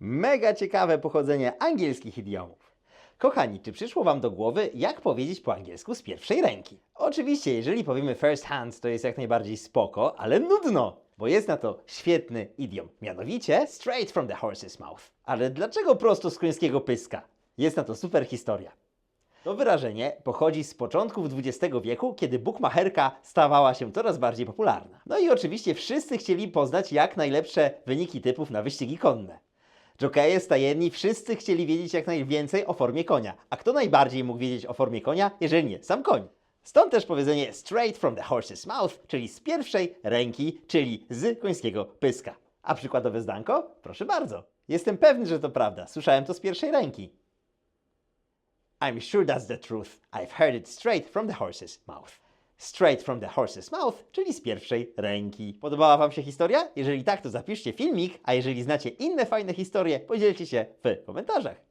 Mega ciekawe pochodzenie angielskich idiomów. Kochani, czy przyszło Wam do głowy, jak powiedzieć po angielsku z pierwszej ręki? Oczywiście, jeżeli powiemy first hand, to jest jak najbardziej spoko, ale nudno, bo jest na to świetny idiom, mianowicie straight from the horse's mouth. Ale dlaczego prosto z końskiego pyska? Jest na to super historia. To wyrażenie pochodzi z początków XX wieku, kiedy bukmacherka stawała się coraz bardziej popularna. No i oczywiście wszyscy chcieli poznać jak najlepsze wyniki typów na wyścigi konne. Jokeje stajemni wszyscy chcieli wiedzieć jak najwięcej o formie konia. A kto najbardziej mógł wiedzieć o formie konia, jeżeli nie sam koń? Stąd też powiedzenie straight from the horse's mouth, czyli z pierwszej ręki, czyli z końskiego pyska. A przykładowe zdanko? Proszę bardzo. Jestem pewny, że to prawda. Słyszałem to z pierwszej ręki. I'm sure that's the truth. I've heard it straight from the horse's mouth. Straight from the horse's mouth, czyli z pierwszej ręki. Podobała Wam się historia? Jeżeli tak, to zapiszcie filmik, a jeżeli znacie inne fajne historie, podzielcie się w komentarzach.